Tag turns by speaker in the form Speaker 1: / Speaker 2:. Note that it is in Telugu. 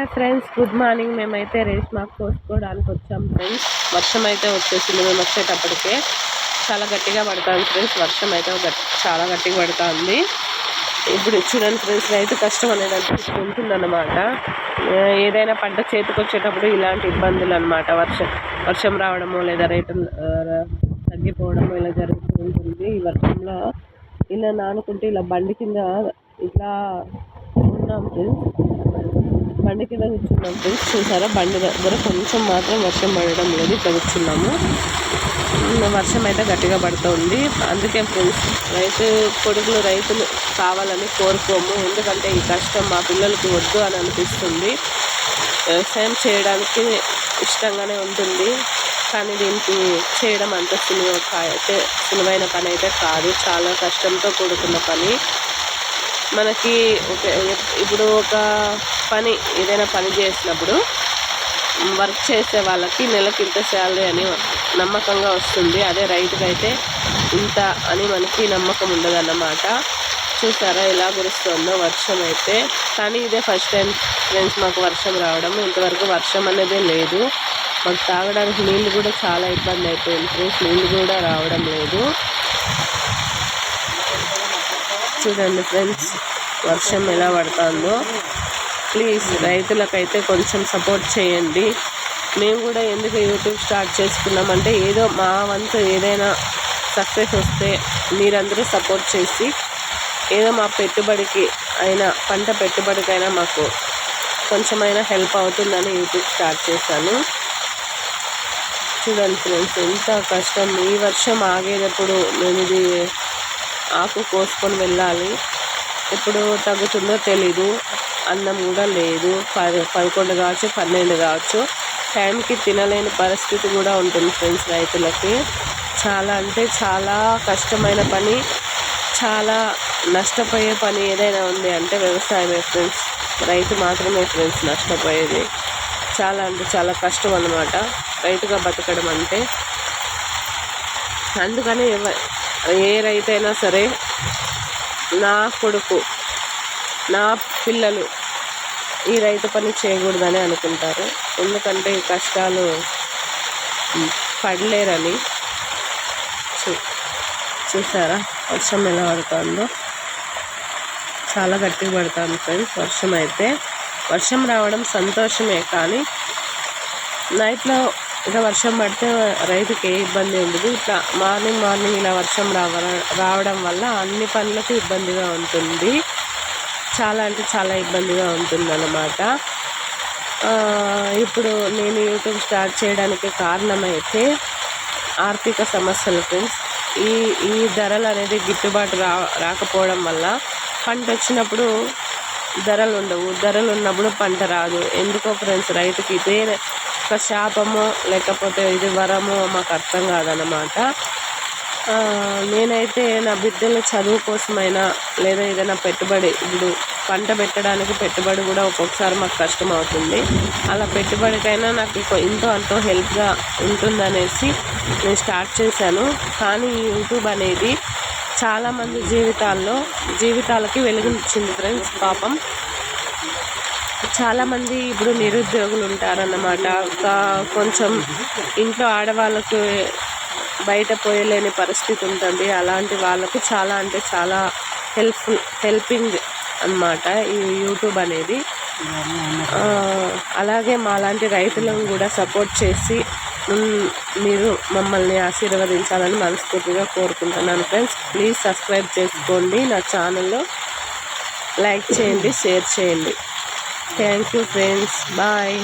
Speaker 1: హాయ్ ఫ్రెండ్స్ గుడ్ మార్నింగ్ మేమైతే రేస్ మాకు కోసుకోవడానికి వచ్చాం ఫ్రెండ్స్ వర్షం అయితే వచ్చేసింది. మేము వచ్చేటప్పటికే చాలా గట్టిగా పడుతుంది ఫ్రెండ్స్ వర్షం అయితే చాలా గట్టిగా పడుతుంది. ఇప్పుడు చూడండి ఫ్రెండ్స్ రైతు కష్టం అనేది అనిపిస్తుంది అనమాట ఏదైనా పంట చేతికి వచ్చేటప్పుడు ఇలాంటి ఇబ్బందులు అనమాట వర్షం వర్షం రావడము లేదా రేటు తగ్గిపోవడము ఇలా జరుగుతూ ఉంటుంది. ఈ వర్షంలో ఇలా నానుకుంటే ఇలా బండి కింద ఇట్లా ఉన్నాం ఫ్రెండ్స్ బండి కింద కూర్చున్నాం ఫ్రెండ్స్ చూసారా? బండి దగ్గర కొంచెం మాత్రం వర్షం పడడం లేదు. ఇక్కడ కూర్చున్నాము. వర్షం అయితే గట్టిగా పడుతుంది. అందుకే ఫ్రెండ్స్ రైతు కొడుకులు రైతులు కావాలని కోరుకోము. ఎందుకంటే ఈ కష్టం మా పిల్లలకి వద్దు అని అనిపిస్తుంది. వ్యవసాయం చేయడానికి ఇష్టంగానే ఉంటుంది. కానీ దీనికి చేయడం అంత సులువు కా- అయితే సులువైన పని అయితే కాదు. చాలా కష్టంతో కూడుకున్న పని. మనకి ఇప్పుడు ఒక పని ఏదైనా పని చేసినప్పుడు వర్క్ చేసే వాళ్ళకి నెలకి ఇంత శాలరీ అని నమ్మకంగా వస్తుంది. అదే రైతుకి అయితే ఇంత అని మనకి నమ్మకం ఉండదన్నమాట. చూసారా ఎలా కురుస్తుందో వర్షం అయితే కానీ ఇదే ఫస్ట్ టైం ఫ్రెండ్స్ మాకు వర్షం రావడం. ఇంతవరకు వర్షం అనేది లేదు. మాకు తాగడానికి నీళ్ళు కూడా చాలా ఇబ్బంది అయిపోయింది ఫ్రెండ్స్ నీళ్ళు కూడా రావడం లేదు. చూడండి ఫ్రెండ్స్ వర్షం ఎలా పడుతుందో. ప్లీజ్ రైతులకైతే కొంచెం సపోర్ట్ చేయండి. మేము కూడా ఎందుకు యూట్యూబ్ స్టార్ట్ చేసుకున్నామంటే ఏదో మా వంతు ఏదైనా సక్సెస్ వస్తే మీరందరూ సపోర్ట్ చేసి ఏదో మా పెట్టుబడికి అయినా పంట పెట్టుబడికైనా మాకు కొంచెమైనా హెల్ప్ అవుతుందని యూట్యూబ్ స్టార్ట్ చేశాను. చూడండి ఫ్రెండ్స్ ఎంత కష్టం. ఈ వర్షం ఆగేటప్పుడు నేను ఇది ఆకు కోసుకొని వెళ్ళాలి. ఎప్పుడు తగ్గుతుందో తెలీదు. అన్నం కూడా లేదు. పది పదకొండు కావచ్చు పన్నెండు కావచ్చు. టైంకి తినలేని పరిస్థితి కూడా ఉంటుంది ఫ్రెండ్స్ రైతులకి. చాలా అంటే చాలా కష్టమైన పని చాలా నష్టపోయే పని ఏదైనా ఉంది అంటే వ్యవసాయమే ఫ్రెండ్స్. రైతు మాత్రమే ఫ్రెండ్స్ నష్టపోయేది. చాలా అంటే చాలా కష్టం అన్నమాట. రైతుగా బతకడం అంటే. అందుకని ఏ రైతైనా సరే నా కొడుకు నా పిల్లలు ఈ రైతు పని చేయకూడదని అనుకుంటారు. ఎందుకంటే ఈ కష్టాలు పడలేరని. చూ చూసారా? వర్షం ఎలా పడుతుందో? చాలా గట్టిగా పడుతుంది ఫ్రెండ్స్ వర్షం అయితే. వర్షం రావడం సంతోషమే కానీ నైట్లో ఇలా వర్షం పడితే రైతుకి ఏ ఇబ్బంది ఉండదు. ఇట్లా మార్నింగ్ మార్నింగ్ ఇలా వర్షం రావ రావడం వల్ల అన్ని పనులకు ఇబ్బందిగా ఉంటుంది. చాలా అంటే చాలా ఇబ్బందిగా ఉంటుందన్నమాట. ఇప్పుడు నేను యూట్యూబ్ స్టార్ట్ చేయడానికి కారణమైతే ఆర్థిక సమస్యలు ఫ్రెండ్స్. ఈ ఈ ధరలు అనేది గిట్టుబాటు రా రాకపోవడం వల్ల పంట వచ్చినప్పుడు ధరలు ఉండవు. ధరలు ఉన్నప్పుడు పంట రాదు. ఎందుకో ఫ్రెండ్స్ రైతుకి ఇదే ఒక శాపమో లేకపోతే ఇది వరమో మాకు అర్థం కాదనమాట నేనైతే నా బిడ్డల చదువు కోసమైనా లేదా ఏదైనా పెట్టుబడి ఇప్పుడు పంట పెట్టడానికి పెట్టుబడి కూడా ఒక్కొక్కసారి మాకు కష్టం అవుతుంది అలా పెట్టుబడికైనా నాకు ఇంకో- ఎంతో అంతో హెల్ప్గా ఉంటుందనేసి నేను స్టార్ట్ చేశాను. కానీ యూట్యూబ్ అనేది చాలామంది జీవితాల్లో జీవితాలకి వెలుగునిచ్చింది ఫ్రెండ్స్ పాపం. చాలామంది ఇప్పుడు నిరుద్యోగులు ఉంటారన్నమాట. కొంచెం ఇంట్లో ఆడవాళ్ళకు బయట పోయలేని పరిస్థితి ఉంటుంది అలాంటి వాళ్ళకు చాలా అంటే చాలా హెల్ప్ఫుల్ హెల్పింగ్ అన్నమాట ఈ యూట్యూబ్ అనేది. అలాగే మాలాంటి రైతులను కూడా సపోర్ట్ చేసి మీరు మమ్మల్ని ఆశీర్వదించాలని మనస్ఫూర్తిగా కోరుకుంటున్నాను ఫ్రెండ్స్. ప్లీజ్ సబ్స్క్రైబ్ చేసుకోండి నా ఛానల్లో. లైక్ చేయండి షేర్ చేయండి. Thank you friends. బాయ్.